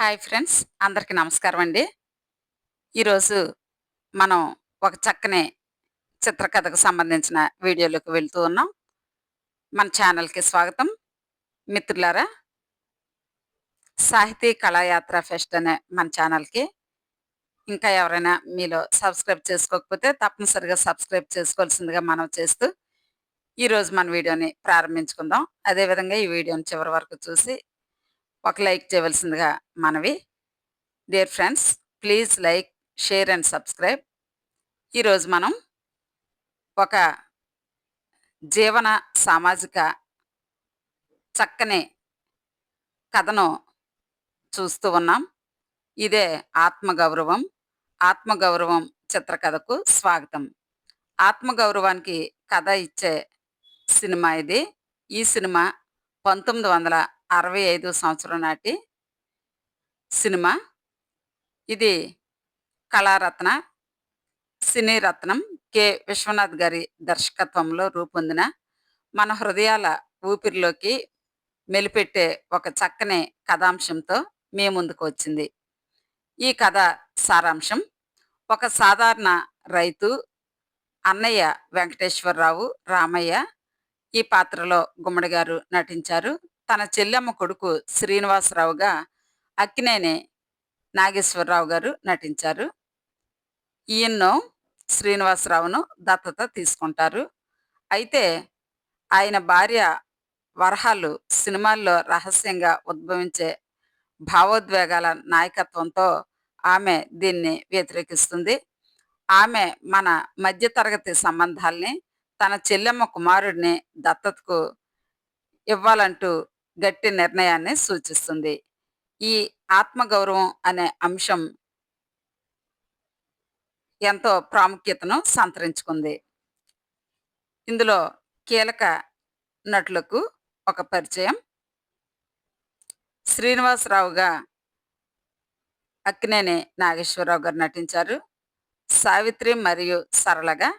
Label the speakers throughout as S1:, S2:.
S1: Hi friends అందరికీ నమస్కారం అండి. ఈరోజు మనం ఒక చక్కని చిత్రకథకు సంబంధించిన వీడియోలోకి వెళ్తూ ఉన్నాం. మన ఛానల్కి స్వాగతం. మిత్రులారా సాహితీ కళాయాత్ర ఫెస్ట్ అనే మన ఛానల్కి. ఇంకా ఎవరైనా మీలో సబ్స్క్రైబ్ చేసుకోకపోతే తప్పనిసరిగా సబ్స్క్రైబ్ చేసుకోవాల్సిందిగా మనం చేస్తూ ఈరోజు మన వీడియోని ప్రారంభించుకుందాం. అదేవిధంగా ఈ వీడియోని చివరి వరకు చూసి ఒక లైక్ చేయవలసిందిగా మనవి. Dear friends please like share and subscribe ఈరోజు మనం ఒక జీవన సామాజిక చక్కని కథను చూస్తూ ఉన్నాం. ఇదే ఆత్మగౌరవం. ఆత్మగౌరవం చిత్రకథకు స్వాగతం. ఆత్మగౌరవానికి కథ ఇచ్చే సినిమా ఇది. ఈ సినిమా పంతొమ్మిది వందల అరవై ఐదు సంవత్సరం నాటి సినిమా. ఇది కళారత్న సినీ రత్నం కె. విశ్వనాథ్ గారి దర్శకత్వంలో రూపొందిన మన హృదయాల ఊపిరిలోకి మెలిపెట్టే ఒక చక్కని కథాంశంతో మీ ముందుకు వచ్చింది. ఈ కథ సారాంశం ఒక సాధారణ రైతు అన్నయ్య వెంకటేశ్వరరావు రామయ్య ఈ పాత్రలో గుమ్మడి గారు నటించారు. తన చెల్లెమ్మ కొడుకు శ్రీనివాసరావుగా అక్కినేని నాగేశ్వరరావు గారు నటించారు. ఈయన్ను శ్రీనివాసరావును దత్తత తీసుకుంటారు. అయితే ఆయన భార్య వరహాలు సినిమాల్లో రహస్యంగా ఉద్భవించే భావోద్వేగాల నాయకత్వంతో ఆమె దీన్ని వ్యతిరేకిస్తుంది. ఆమె మన మధ్యతరగతి సంబంధాల్ని తన చెల్లెమ్మ కుమారుడిని దత్తతకు ఇవ్వాలంటూ గట్టి నిర్ణయాన్ని సూచిస్తుంది. ఈ ఆత్మగౌరవం అనే అంశం ఎంతో ప్రాముఖ్యతను సంతరించుకుంది. ఇందులో కీలక నటులకు ఒక పరిచయం. శ్రీనివాసరావుగా అక్కినేని నాగేశ్వరరావు గారు నటించారు. సావిత్రి మరియు సరళగా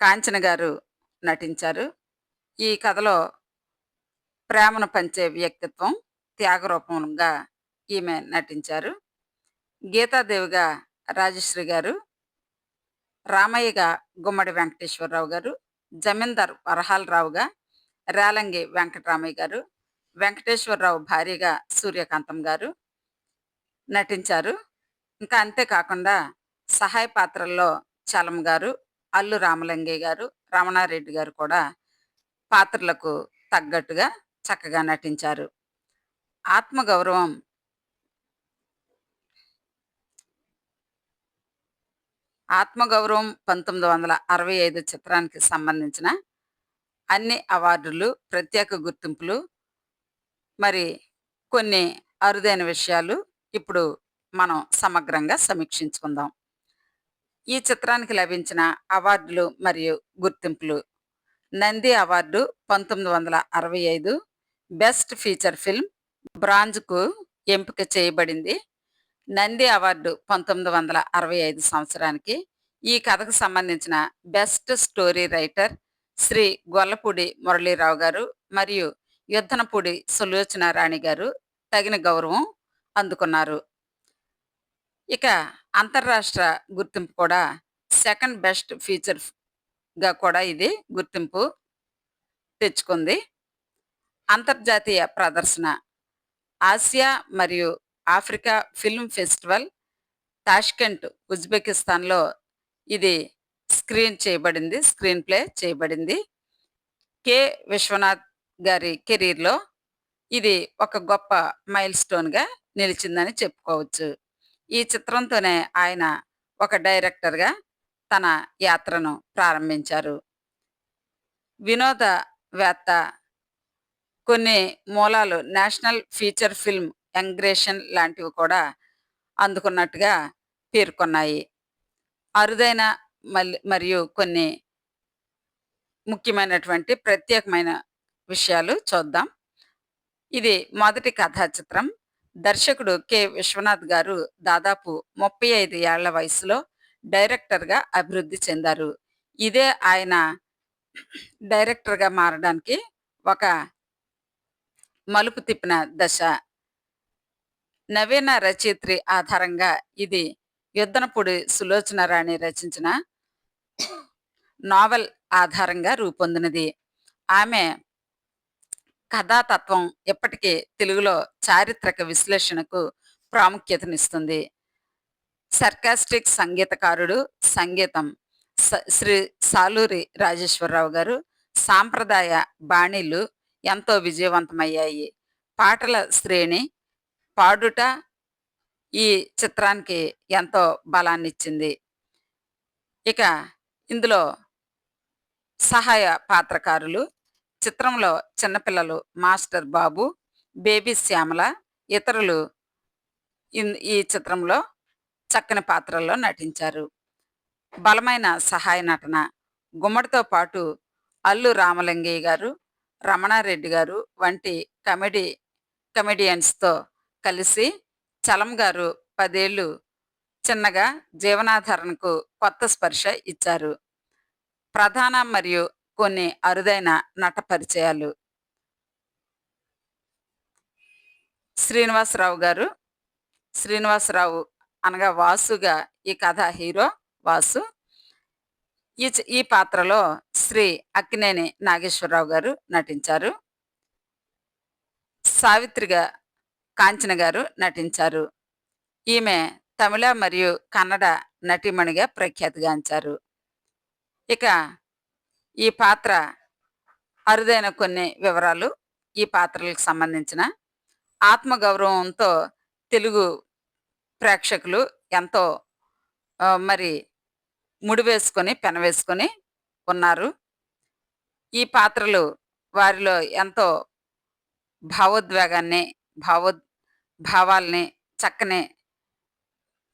S1: కాంచన గారు నటించారు. ఈ కథలో ప్రేమను పంచే వ్యక్తిత్వం త్యాగరూపంగా ఈమె నటించారు. గీతాదేవిగా రాజశ్రీ గారు రామయ్యగా గుమ్మడి వెంకటేశ్వరరావు గారు జమీందార్ వరహాలరావుగా రేలంగి వెంకటరామయ్య గారు వెంకటేశ్వరరావు భార్యగా సూర్యకాంతం గారు నటించారు. ఇంకా అంతేకాకుండా సహాయ పాత్రల్లో చలం గారు అల్లు రామలింగయ్య గారు రమణారెడ్డి గారు కూడా పాత్రలకు తగ్గట్టుగా చక్కగా నటించారు. ఆత్మగౌరవం. ఆత్మగౌరవం పంతొమ్మిది వందల అరవై ఐదు చిత్రానికి సంబంధించిన అన్ని అవార్డులు ప్రత్యేక గుర్తింపులు మరి కొన్ని అరుదైన విషయాలు ఇప్పుడు మనం సమగ్రంగా సమీక్షించుకుందాం. ఈ చిత్రానికి లభించిన అవార్డులు మరియు గుర్తింపులు. నంది అవార్డు పంతొమ్మిది వందల అరవై ఐదు బెస్ట్ ఫీచర్ ఫిల్మ్ బ్రాంజ్కు ఎంపిక చేయబడింది. నంది అవార్డు పంతొమ్మిది వందల అరవై ఐదు సంవత్సరానికి. ఈ కథకు సంబంధించిన best story writer Shri Gollapudi Muralirao గారు మరియు యుద్ధనపూడి సులోచన రాణి గారు తగిన గౌరవం అందుకున్నారు. ఇక అంతర్రాష్ట్ర గుర్తింపు కూడా సెకండ్ బెస్ట్ ఫీచర్గా కూడా ఇది గుర్తింపు తెచ్చుకుంది. అంతర్జాతీయ ప్రదర్శన ఆసియా మరియు ఆఫ్రికా ఫిల్మ్ ఫెస్టివల్ తాష్కెంట్ ఉజ్బెకిస్తాన్లో ఇది స్క్రీన్ చేయబడింది స్క్రీన్ ప్లే చేయబడింది. కె. విశ్వనాథ్ గారి కెరీర్లో ఇది ఒక గొప్ప మైల్ స్టోన్గా నిలిచిందని చెప్పుకోవచ్చు. ఈ చిత్రంతోనే ఆయన ఒక డైరెక్టర్గా తన యాత్రను ప్రారంభించారు. వినోదవేత్త కొన్ని మూలాలు నేషనల్ ఫీచర్ ఫిల్మ్ ఎంగ్రేషన్ లాంటివి కూడా అందుకున్నట్టుగా పేర్కొన్నాయి. అరుదైన మరియు కొన్ని ముఖ్యమైనటువంటి ప్రత్యేకమైన విషయాలు చూద్దాం. ఇది మొదటి కథా చిత్రం దర్శకుడు కె. విశ్వనాథ్ గారు దాదాపు ముప్పై ఐదు ఏళ్ళ వయసులో డైరెక్టర్గా అభివృద్ధి చెందారు. ఇదే ఆయన డైరెక్టర్గా మారడానికి ఒక మలుపు తిప్పిన దశ. నవీన రచయిత్రి ఆధారంగా ఇది యుద్ధనపూడి సులోచన రాణి రచించిన నావల్ ఆధారంగా రూపొందినది. ఆమె కథాతత్వం ఇప్పటికీ తెలుగులో చారిత్రక విశ్లేషణకు ప్రాముఖ్యతనిస్తుంది. సర్కాస్టిక్ సంగీతకారుడు సంగీతం స- శ్రీ సాలూరి రాజేశ్వరరావు గారు సాంప్రదాయ బాణీలు ఎంతో విజయవంతమయ్యాయి. పాటల శ్రేణి పాడుట ఈ చిత్రానికి ఎంతో బలాన్నిచ్చింది. ఇక ఇందులో సహాయ పాత్రకారులు చిత్రంలో చిన్నపిల్లలు మాస్టర్ బాబు బేబీ శ్యామల ఇతరులు ఈ చిత్రంలో చక్కని పాత్రల్లో నటించారు. బలమైన సహాయ నటన గుమ్మడితో పాటు అల్లు రామలింగయ్య గారు రమణారెడ్డి గారు వంటి కమెడీ కమెడియన్స్తో కలిసి చలం గారు పదేళ్ళు చిన్నగా జీవనాధారణకు కొత్త స్పర్శ ఇచ్చారు. ప్రధాన మరియు కొన్ని అరుదైన నట పరిచయాలు. శ్రీనివాసరావు గారు శ్రీనివాసరావు అనగా వాసుగా ఈ కథ హీరో వాసు. ఈ చి- ఈ పాత్రలో శ్రీ అక్కినేని నాగేశ్వరరావు గారు నటించారు. సావిత్రిగా కాంచన గారు నటించారు. ఈమె తమిళ మరియు కన్నడ నటీమణిగా ప్రఖ్యాతిగాంచారు ఇక ఈ పాత్ర అరుదైన కొన్ని వివరాలు ఈ పాత్రలకు సంబంధించిన. ఆత్మగౌరవంతో తెలుగు ప్రేక్షకులు ఎంతో మరి ముడి వేసుకొని పెనవేసుకొని ఉన్నారు. ఈ పాత్రలు వారిలో ఎంతో భావోద్వేగాన్ని భావో భావాల్ని చక్కని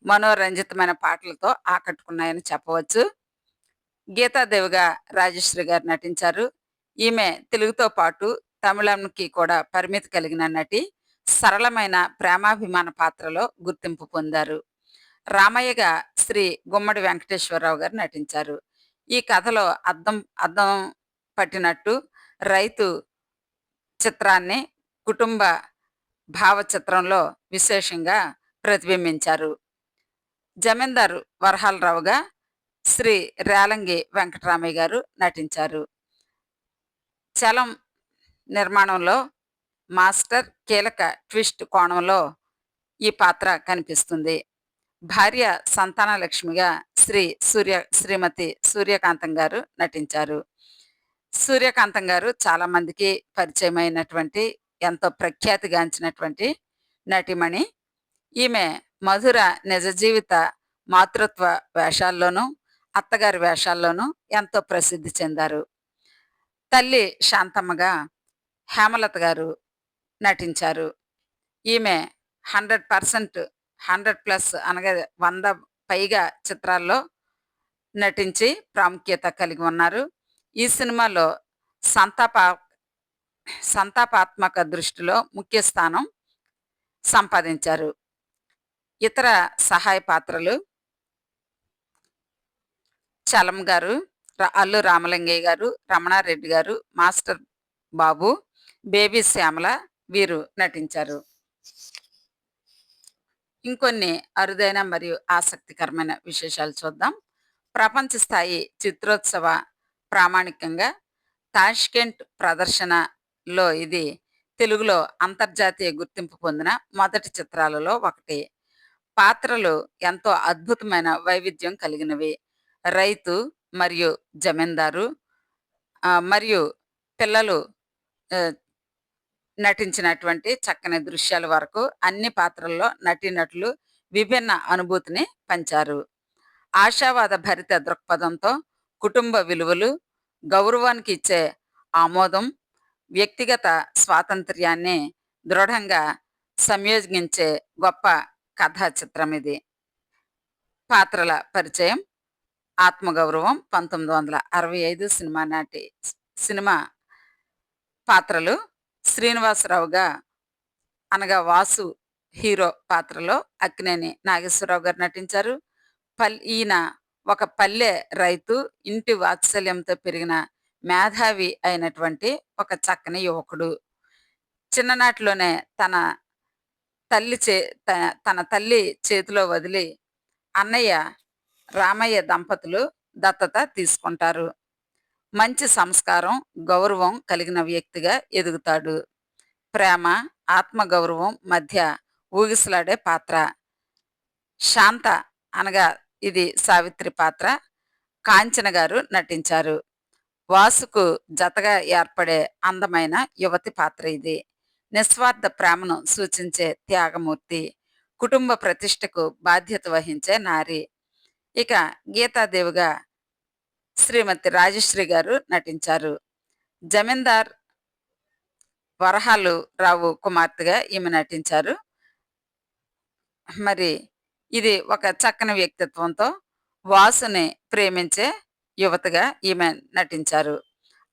S1: మనోరంజితమైన పాటలతో ఆకట్టుకున్నాయని చెప్పవచ్చు. గీతాదేవిగా రాజశ్రీ గారు నటించారు. ఈమె తెలుగుతో పాటు తమిళంకి కూడా పరిమితి కలిగిన నటి సరళమైన ప్రేమాభిమాన పాత్రలో గుర్తింపు పొందారు. రామయ్యగా శ్రీ గుమ్మడి వెంకటేశ్వరరావు గారు నటించారు. ఈ కథలో అద్దం అద్దం పట్టినట్టు రైతు చిత్రాన్ని కుటుంబ భావచిత్రంలో విశేషంగా ప్రతిబింబించారు. జమీందారు వరహాలరావుగా శ్రీ రేలంగి వెంకటరామయ్య గారు నటించారు. చలం నిర్మాణంలో మాస్టర్ కీలక ట్విస్ట్ కోణంలో ఈ పాత్ర కనిపిస్తుంది. భార్య సంతానలక్ష్మిగా శ్రీ సూర్య శ్రీమతి సూర్యకాంతం గారు నటించారు. సూర్యకాంతం గారు చాలా మందికి పరిచయమైనటువంటి ఎంతో ప్రఖ్యాతిగాంచినటువంటి నటిమణి. ఈమె మధుర నిజ జీవిత మాతృత్వ వేషాల్లోనూ అత్తగారి వేషాల్లోనూ ఎంతో ప్రసిద్ధి చెందారు. తల్లి శాంతమ్మగా హేమలత గారు నటించారు. ఈమె హండ్రెడ్ పర్సెంట్ హండ్రెడ్ ప్లస్ అనగా వంద పైగా చిత్రాల్లో నటించి ప్రాముఖ్యత కలిగి ఉన్నారు. ఈ సినిమాలో సంతాప సంతాపాత్మక దృష్టిలో ముఖ్య స్థానం సంపాదించారు. ఇతర సహాయ పాత్రలు చలం గారు అల్లు రామలింగయ్య గారు రమణారెడ్డి గారు మాస్టర్ బాబు బేబీ శ్యామల వీరు నటించారు. ఇంకొన్ని అరుదైన మరియు ఆసక్తికరమైన విశేషాలు చూద్దాం. ప్రపంచ స్థాయి చిత్రోత్సవ ప్రామాణికంగా తాష్కెంట్ ప్రదర్శనలో ఇది తెలుగులో అంతర్జాతీయ గుర్తింపు పొందిన మొదటి చిత్రాలలో ఒకటి. పాత్రలు ఎంతో అద్భుతమైన వైవిధ్యం కలిగినవి. రైతు మరియు జమీందారు మరియు పిల్లలు నటించినటువంటి చక్కని దృశ్యాల వరకు అన్ని పాత్రల్లో నటీనటులు విభిన్న అనుభూతిని పంచారు. ఆశావాద భరిత దృక్పథంతో కుటుంబ విలువలు గౌరవానికి ఇచ్చే ఆమోదం వ్యక్తిగత స్వాతంత్ర్యాన్ని దృఢంగా సంయోజించే గొప్ప కథా చిత్రం ఇది. పాత్రల పరిచయం ఆత్మగౌరవం పంతొమ్మిది వందల అరవై ఐదు సినిమా నాటి సినిమా పాత్రలు శ్రీనివాసరావుగా అనగా వాసు హీరో పాత్రలో అక్కినేని నాగేశ్వరరావు గారు నటించారు. పల్ ఈయన ఒక పల్లె రైతు ఇంటి వాత్సల్యంతో పెరిగిన మేధావి అయినటువంటి ఒక చక్కని యువకుడు. చిన్ననాటిలోనే తన తల్లి చే త- తన తల్లి చేతిలో వదిలి అన్నయ్య రామయ్య దంపతులు దత్తత తీసుకుంటారు. మంచి సంస్కారం గౌరవం కలిగిన వ్యక్తిగా ఎదుగుతాడు. ప్రేమ ఆత్మగౌరవం మధ్య ఊగిసలాడే పాత్ర. శాంత అనగా ఇది సావిత్రి పాత్ర. కాంచన గారు నటించారు. వాసుకు జతగా ఏర్పడే అందమైన యువతి పాత్ర ఇది. నిస్వార్థ ప్రేమను సూచించే త్యాగమూర్తి. కుటుంబ ప్రతిష్టకు బాధ్యత వహించే నారి. ఇక గీతాదేవిగా శ్రీమతి రాజశ్రీ గారు నటించారు. జమీందార్ వరహాలు రావు కుమార్తెగా ఈమె నటించారు. మరి ఇది ఒక చక్కని వ్యక్తిత్వంతో వాసుని ప్రేమించే యువతగా ఈమె నటించారు.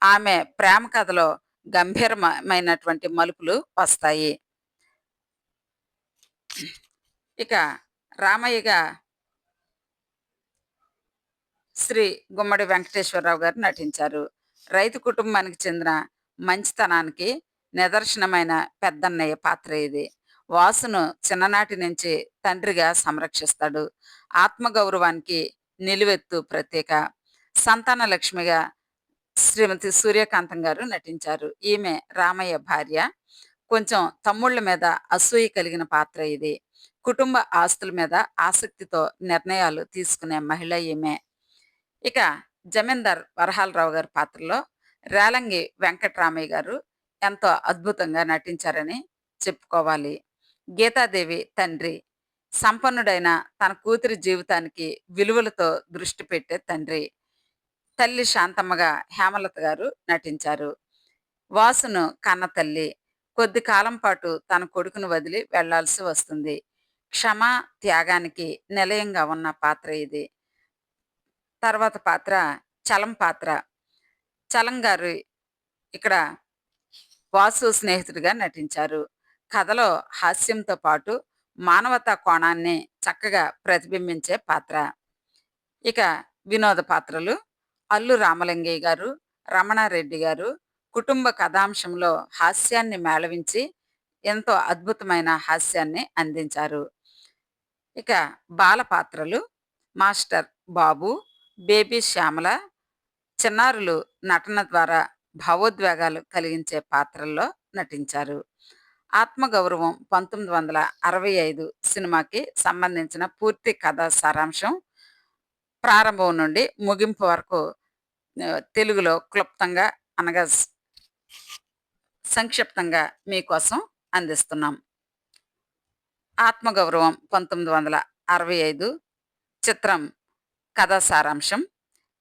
S1: ఆమె ప్రేమ కథలో గంభీరమైనటువంటి మలుపులు వస్తాయి. ఇక రామయ్యగా శ్రీ గుమ్మడి వెంకటేశ్వరరావు గారు నటించారు. రైతు కుటుంబానికి చెందిన మంచితనానికి నిదర్శనమైన పెద్దన్నయ్య పాత్ర ఇది. వాసును చిన్ననాటి నుంచి తండ్రిగా సంరక్షిస్తాడు. ఆత్మగౌరవానికి నిలువెత్తు ప్రత్యేక సంతాన లక్ష్మిగా శ్రీమతి సూర్యకాంతం గారు నటించారు. ఈమె రామయ్య భార్య. కొంచెం తమ్ముళ్ళ మీద అసూయ కలిగిన పాత్ర ఇది. కుటుంబ ఆస్తుల మీద ఆసక్తితో నిర్ణయాలు తీసుకునే మహిళ ఈమె. ఇక జమీందార్ వరహాలరావు గారి పాత్రలో రేలంగి వెంకటరామయ్య గారు ఎంతో అద్భుతంగా నటించారని చెప్పుకోవాలి. గీతాదేవి తండ్రి సంపన్నుడైన తన కూతురి జీవితానికి విలువలతో దృష్టి పెట్టే తండ్రి తల్లి శాంతమ్మగా హేమలత గారు నటించారు. వాసును కన్న తల్లి కొద్ది కాలం పాటు తన కొడుకును వదిలి వెళ్ళాల్సి వస్తుంది. క్షమా త్యాగానికి నిలయంగా ఉన్న పాత్ర ఇది. తర్వాత పాత్ర చలం పాత్ర. చలం గారు ఇక్కడ వాసు స్నేహితుడిగా నటించారు. కథలో హాస్యంతో పాటు మానవతా కోణాన్ని చక్కగా ప్రతిబింబించే పాత్ర. ఇక వినోద పాత్రలు అల్లు రామలింగయ్య గారు రమణారెడ్డి గారు కుటుంబ కథాంశంలో హాస్యాన్ని మేళవించి ఎంతో అద్భుతమైన హాస్యాన్ని అందించారు. ఇక బాల పాత్రలు మాస్టర్ బాబు బేబీ శ్యామల చిన్నారులు నటన ద్వారా భావోద్వేగాలు కలిగించే పాత్రల్లో నటించారు. ఆత్మగౌరవం పంతొమ్మిది వందల అరవై ఐదు సినిమాకి సంబంధించిన పూర్తి కథా సారాంశం ప్రారంభం నుండి ముగింపు వరకు తెలుగులో క్లుప్తంగా అనగా సంక్షిప్తంగా మీకోసం అందిస్తున్నాం. ఆత్మగౌరవం పంతొమ్మిది వందల అరవై ఐదు చిత్రం కథ సారాంశం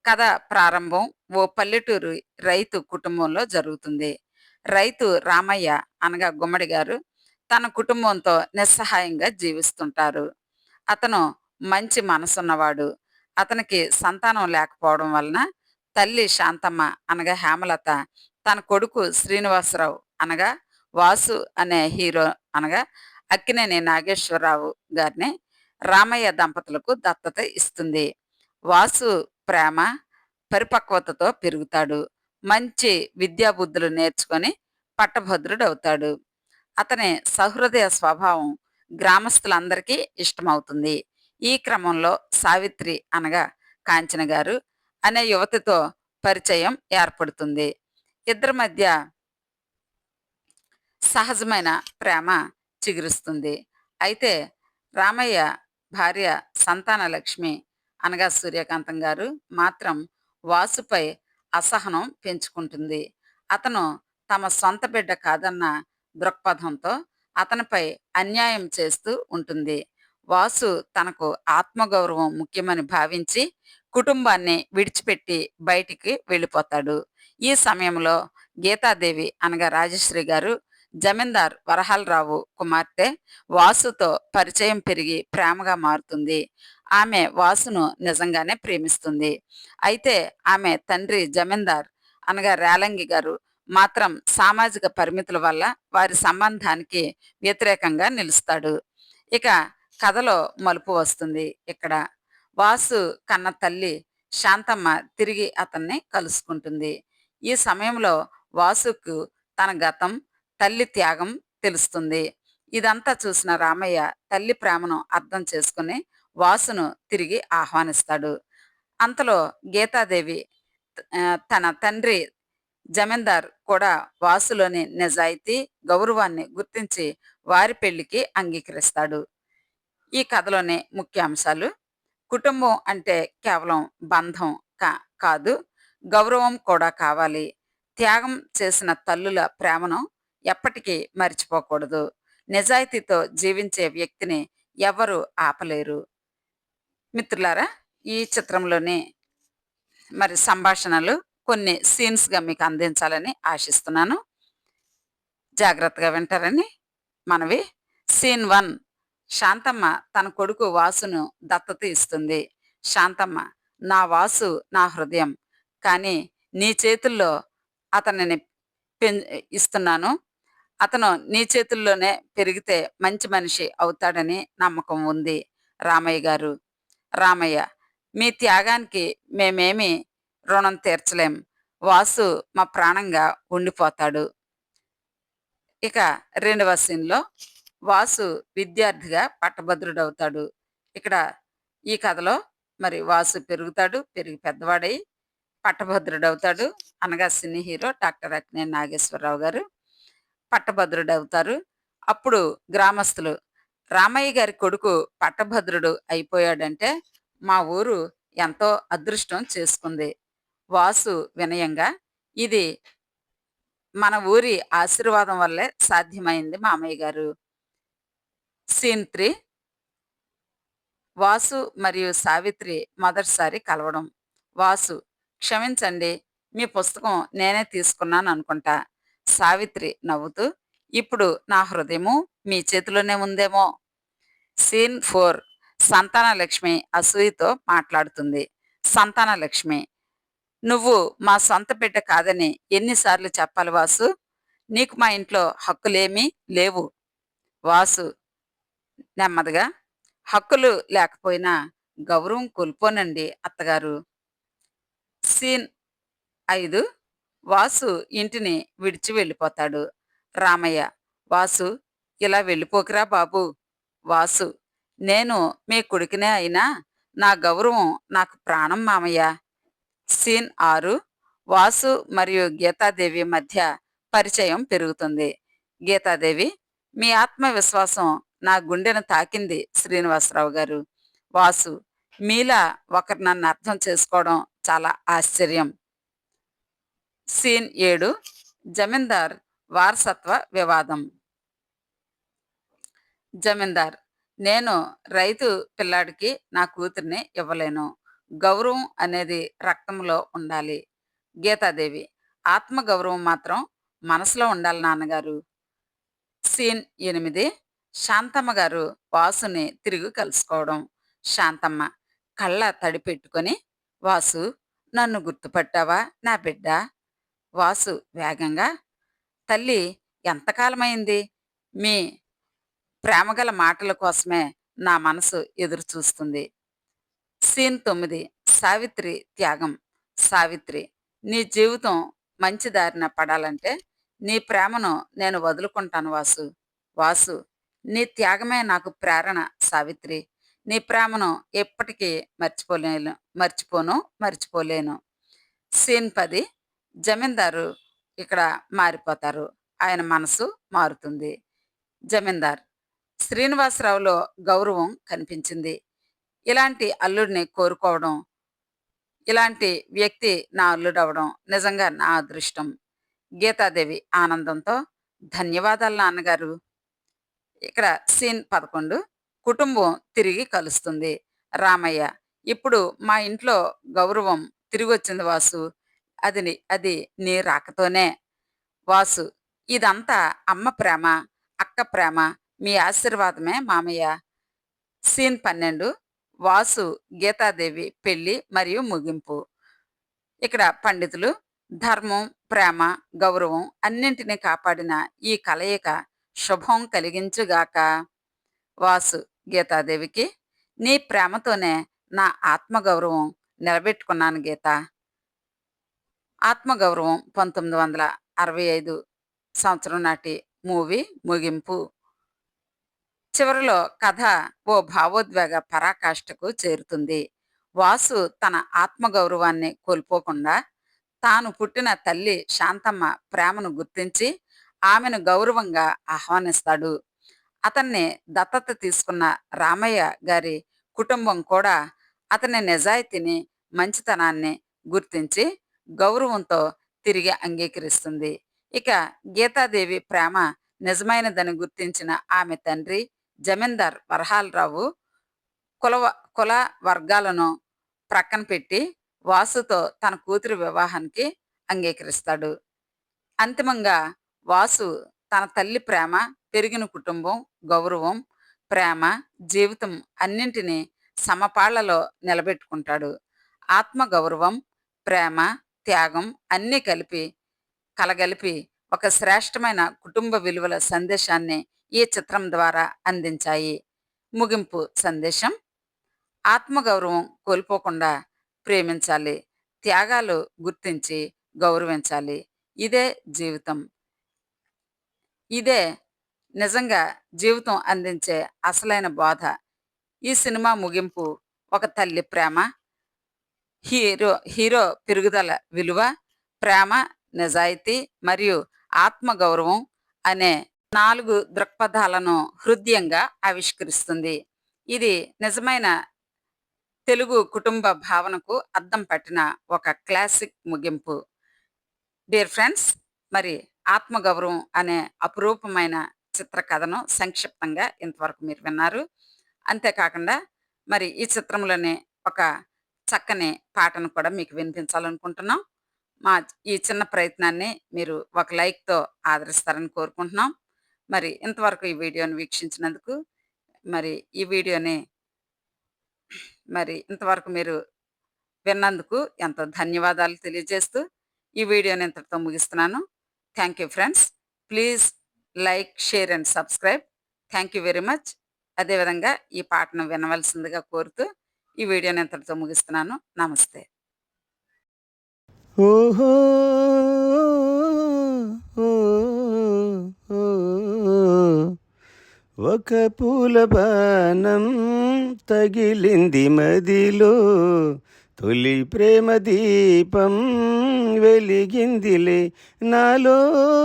S1: కథ ప్రారంభం ఓ పల్లెటూరు రైతు కుటుంబంలో జరుగుతుంది. రైతు రామయ్య అనగా గుమ్మడి గారు తన కుటుంబంతో నిస్సహాయంగా జీవిస్తుంటారు. అతను మంచి మనసున్నవాడు. అతనికి సంతానం లేకపోవడం వలన తల్లి శాంతమ్మ అనగా హేమలత తన కొడుకు శ్రీనివాసరావు అనగా వాసు అనే హీరో అనగా అక్కినేని నాగేశ్వరరావు గారిని రామయ్య దంపతులకు దత్తత ఇస్తుంది. వాసు ప్రేమ పరిపక్వతతో పెరుగుతాడు. మంచి విద్యాబుద్ధులు నేర్చుకొని పట్టభద్రుడవుతాడు. అతని సహృదయ స్వభావం గ్రామస్తులందరికీ ఇష్టమవుతుంది. ఈ క్రమంలో సావిత్రి అనగా కాంచన గారు అనే యువతితో పరిచయం ఏర్పడుతుంది. ఇద్దరి మధ్య సహజమైన ప్రేమ చిగురుస్తుంది. అయితే రామయ్య భార్య సంతాన లక్ష్మి అనగా సూర్యకాంతం గారు మాత్రం వాసుపై అసహనం పెంచుకుంటుంది. అతను తమ సొంత బిడ్డ కాదన్న దృక్పథంతో అతనిపై అన్యాయం చేస్తూ ఉంటుంది. వాసు తనకు ఆత్మగౌరవం ముఖ్యమని భావించి కుటుంబాన్ని విడిచిపెట్టి బయటికి వెళ్ళిపోతాడు. ఈ సమయంలో గీతాదేవి అనగా రాజశ్రీ గారు జమీందార్ వరహాలరావు కుమార్తె వాసుతో పరిచయం పెరిగి ప్రేమగా మారుతుంది. ఆమె వాసును నిజంగానే ప్రేమిస్తుంది. అయితే ఆమె తండ్రి జమీందార్ అనగా రేలంగి గారు మాత్రం సామాజిక పరిమితుల వల్ల వారి సంబంధానికి వ్యతిరేకంగా నిలుస్తాడు. ఇక కథలో మలుపు వస్తుంది ఇక్కడ. వాసు కన్న తల్లి శాంతమ్మ తిరిగి అతన్ని కలుసుకుంటుంది. ఈ సమయంలో వాసుకు తన గతం తల్లి త్యాగం తెలుస్తుంది. ఇదంతా చూసిన రామయ్య తల్లి ప్రేమను అర్థం చేసుకుని వాసును తిరిగి ఆహ్వానిస్తాడు. అంతలో గీతాదేవి తన తండ్రి జమీందార్ కూడా వాసులోని నిజాయితీ గౌరవాన్ని గుర్తించి వారి పెళ్ళికి అంగీకరిస్తాడు. ఈ కథలోని ముఖ్యాంశాలు కుటుంబం అంటే కేవలం బంధం కా కాదు గౌరవం కూడా కావాలి. త్యాగం చేసిన తల్లుల ప్రేమను ఎప్పటికీ మర్చిపోకూడదు. నిజాయితీతో జీవించే వ్యక్తిని ఎవరు ఆపలేరు. మిత్రులారా ఈ చిత్రంలోని మరి సంభాషణలు కొన్ని సీన్స్గా మీకు అందించాలని ఆశిస్తున్నాను. జాగ్రత్తగా వింటారని మనవి. సీన్ వన్ శాంతమ్మ తన కొడుకు వాసును దత్తత ఇస్తుంది. శాంతమ్మ నా వాసు నా హృదయం. కానీ నీ చేతుల్లో అతనిని పెం ఇస్తున్నాను. అతను నీ చేతుల్లోనే పెరిగితే మంచి మనిషి అవుతాడని నమ్మకం ఉంది. రామయ్య గారు రామయ్య మీ త్యాగానికి మేమేమి రుణం తీర్చలేం. వాసు మా ప్రాణంగా ఉండిపోతాడు. ఇక రెండవ సీన్లో వాసు విద్యార్థిగా పట్టభద్రుడవుతాడు. ఇక్కడ ఈ కథలో మరి వాసు పెరుగుతాడు పెరిగి పెద్దవాడై పట్టభద్రుడవుతాడు. అనగా cine hero doctor Akkineni Nageswararao గారు పట్టభద్రుడవుతారు. అప్పుడు గ్రామస్తులు రామయ్య గారి కొడుకు పట్టభద్రుడు అయిపోయాడంటే మా ఊరు ఎంతో అదృష్టం చేసుకుంది. వాసు వినయంగా ఇది మన ఊరి ఆశీర్వాదం వల్లే సాధ్యమైంది మామయ్య గారు. సీన్ త్రీ వాసు మరియు సావిత్రి మొదటిసారి కలవడం. వాసు క్షమించండి మీ పుస్తకం నేనే తీసుకున్నాను అనుకుంటా సావిత్రి నవ్వుతూ ఇప్పుడు నా హృదయము మీ చేతిలోనే ఉందేమో. Scene four. సంతాన లక్ష్మి అసూయతో మాట్లాడుతుంది. సంతాన లక్ష్మి నువ్వు మా సొంత బిడ్డ కాదని ఎన్నిసార్లు చెప్పాలి వాసు? నీకు మా ఇంట్లో హక్కులేమీ లేవు. వాసు నెమ్మదిగా హక్కులు లేకపోయినా గౌరవం కోల్పోనండి అత్తగారు. సీన్ ఐదు. వాసు ఇంటిని విడిచి వెళ్ళిపోతాడు. రామయ్య. వాసు ఇలా వెళ్ళిపోకురా బాబు. వాసు నేను మీ కొడుకునే అయినా నా గౌరవం నాకు ప్రాణం మామయ్య. సీన్ ఆరు. వాసు మరియు గీతాదేవి మధ్య పరిచయం పెరుగుతుంది. గీతాదేవి మీ ఆత్మవిశ్వాసం నా గుండెను తాకింది శ్రీనివాసరావు గారు. వాసు మీలా ఒకరు నన్ను అర్థం చేసుకోవడం చాలా ఆశ్చర్యం. సీన్ ఏడు. జమీందార్ వారసత్వ వివాదం. జమీందార్ నేను రైతు పిల్లాడికి నా కూతుర్ని ఇవ్వలేను. గౌరవం అనేది రక్తంలో ఉండాలి. గీతాదేవి ఆత్మ గౌరవం మాత్రం మనసులో ఉండాలి నాన్నగారు. సీన్ ఎనిమిది శాంతమ్మ గారు వాసుని తిరిగి కలుసుకోవడం. శాంతమ్మ కళ్ళ తడి పెట్టుకొని వాసు నన్ను గుర్తుపట్టావా నా బిడ్డ? వాసు వేగంగా తల్లి ఎంతకాలమైంది మీ ప్రేమగల మాటల కోసమే నా మనసు ఎదురు చూస్తుంది. సీన్ తొమ్మిది. సావిత్రి త్యాగం. సావిత్రి నీ జీవితం మంచి దారిన పడాలంటే నీ ప్రేమను నేను వదులుకుంటాను వాసు. వాసు నీ త్యాగమే నాకు ప్రేరణ సావిత్రి. నీ ప్రేమను ఎప్పటికీ మర్చిపోలేను మర్చిపోను మర్చిపోలేను. సీన్ పది. జమీందారు ఇక్కడ మారిపోతారు. ఆయన మనసు మారుతుంది. జమీందార్ శ్రీనివాసరావులో గౌరవం కనిపించింది. ఇలాంటి అల్లుడిని కోరుకోవడం ఇలాంటి వ్యక్తి నా అల్లుడు అవడం నిజంగా నా అదృష్టం. గీతాదేవి ఆనందంతో ధన్యవాదాలు నాన్నగారు. ఇక్కడ సీన్ పదకొండు కుటుంబం తిరిగి కలుస్తుంది. రామయ్య ఇప్పుడు మా ఇంట్లో గౌరవం తిరిగి వచ్చింది వాసు. అది అది నీ రాకతోనే. వాసు ఇదంతా అమ్మ ప్రేమ అక్క ప్రేమ మీ ఆశీర్వాదమే మామయ్య. సీన్ పన్నెండు వాసు గీతాదేవి పెళ్ళి మరియు ముగింపు. ఇక్కడ పండితులు ధర్మం ప్రేమ గౌరవం అన్నింటినీ కాపాడిన ఈ కలయిక శుభం కలిగించుగాక. వాసు గీతాదేవికి నీ ప్రేమతోనే నా ఆత్మగౌరవం నిలబెట్టుకున్నాను గీత. ఆత్మగౌరవం పంతొమ్మిది వందల అరవై ఐదు సంవత్సరం నాటి మూవీ ముగింపు. చివరిలో కథ ఓ భావోద్వేగ పరాకాష్ఠకు చేరుతుంది. వాసు తన ఆత్మగౌరవాన్ని కోల్పోకుండా తాను పుట్టిన తల్లి శాంతమ్మ ప్రేమను గుర్తించి ఆమెను గౌరవంగా ఆహ్వానిస్తాడు. అతన్ని దత్తత తీసుకున్న రామయ్య గారి కుటుంబం కూడా అతని నిజాయితీని మంచితనాన్ని గుర్తించి గౌరవంతో తిరిగి అంగీకరిస్తుంది. ఇక గీతాదేవి ప్రేమ నిజమైనదని గుర్తించిన ఆమె తండ్రి జమీందార్ వరహాలరావు కుల కుల వర్గాలను ప్రక్కన పెట్టి వాసుతో తన కూతురి వివాహానికి అంగీకరిస్తాడు. అంతిమంగా వాసు తన తల్లి ప్రేమ పెరిగిన కుటుంబం గౌరవం ప్రేమ జీవితం అన్నింటినీ సమపాళ్ళలో నిలబెట్టుకుంటాడు. ఆత్మ గౌరవం ప్రేమ త్యాగం అన్నీ కలిపి కలగలిపి ఒక శ్రేష్టమైన కుటుంబ విలువల సందేశాన్ని ఈ చిత్రం ద్వారా అందించాయి. ముగింపు సందేశం ఆత్మగౌరవం కోల్పోకుండా ప్రేమించాలి త్యాగాలు గుర్తించి గౌరవించాలి. ఇదే జీవితం. ఇదే నిజంగా జీవితం అందించే అసలైన బోధ. ఈ సినిమా ముగింపు ఒక తల్లి ప్రేమ హీరో హీరో పెరుగుదల విలువ ప్రేమ నిజాయితీ మరియు ఆత్మగౌరవం అనే నాలుగు దృక్పథాలను హృదయంగా ఆవిష్కరిస్తుంది. ఇది నిజమైన తెలుగు కుటుంబ భావనకు అద్దం పట్టిన ఒక క్లాసిక్ ముగింపు. డియర్ ఫ్రెండ్స్ మరి ఆత్మగౌరవం అనే అపురూపమైన చిత్రకథను సంక్షిప్తంగా ఇంతవరకు మీరు విన్నారు. అంతేకాకుండా మరి ఈ చిత్రంలోనే ఒక చక్కని పాటను కూడా మీకు వినిపించాలనుకుంటున్నాం. మా ఈ చిన్న ప్రయత్నాన్ని మీరు ఒక లైక్తో ఆదరిస్తారని కోరుకుంటున్నాం. మరి ఇంతవరకు ఈ వీడియోని వీక్షించినందుకు మరి ఈ వీడియోని మరి ఇంతవరకు మీరు విన్నందుకు ఎంతో ధన్యవాదాలు తెలియజేస్తూ ఈ వీడియోని ఇంతటితో ముగిస్తున్నాను. Thank you friends. Please like share and subscribe. Thank you very much. అదేవిధంగా ఈ పాటను వినవలసిందిగా కోరుతూ ఈ వీడియోని ఇంతటితో ముగిస్తున్నాను. నమస్తే.
S2: ఓహో! ఒక పూల బాణం తగిలింది మదిలో తొలి ప్రేమ దీపం వెలిగిందిలే నాలో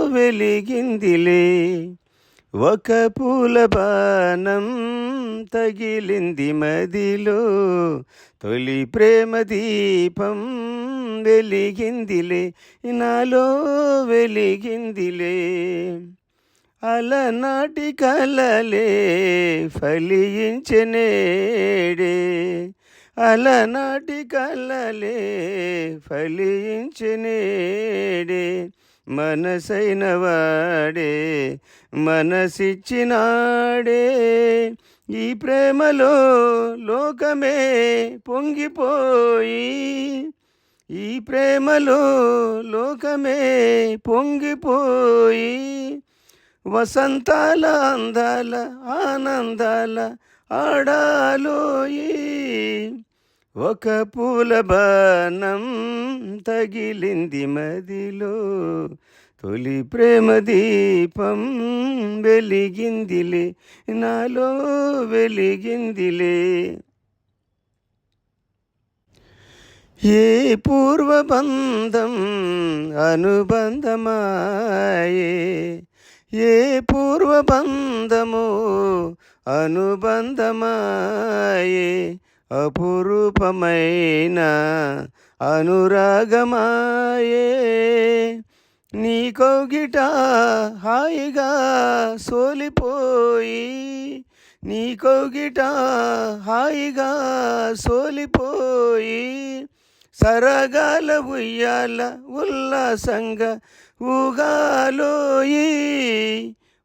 S2: వెలిగిందిలే. ఒక పూల బాణం తగిలింది మదిలో. తొలి ప్రేమ దీపం వెలిగిందిలే నాలో వెలిగిందిలే. అలనాటి కలలే ఫలించనేడే అలనాటి కలలే ఫలించనేడే మనసైన వాడే మనసిచ్చినాడే. ఈ ప్రేమలో లోకమే పొంగిపోయి ఈ ప్రేమలో లోకమే పొంగిపోయి వసంతాల అందాల ఆనందాల ఆడాలోయి. ఒక పూల బాణం తగిలింది మదిలో. తొలి ప్రేమ దీపం వెలిగిందిలే నాలో వెలిగిందిలే. ఏ పూర్వబంధం అనుబంధమాయే ఏ పూర్వబంధము అనుబంధమాయే. అపురూపమైన అనురాగమాయే. నీ కౌగిట హాయిగా సోలిపోయి నీ కౌగిట హాయిగా సోలిపోయి సరగాల ఉయ్యాల ఉల్లాసంగా ఊగాలోయి.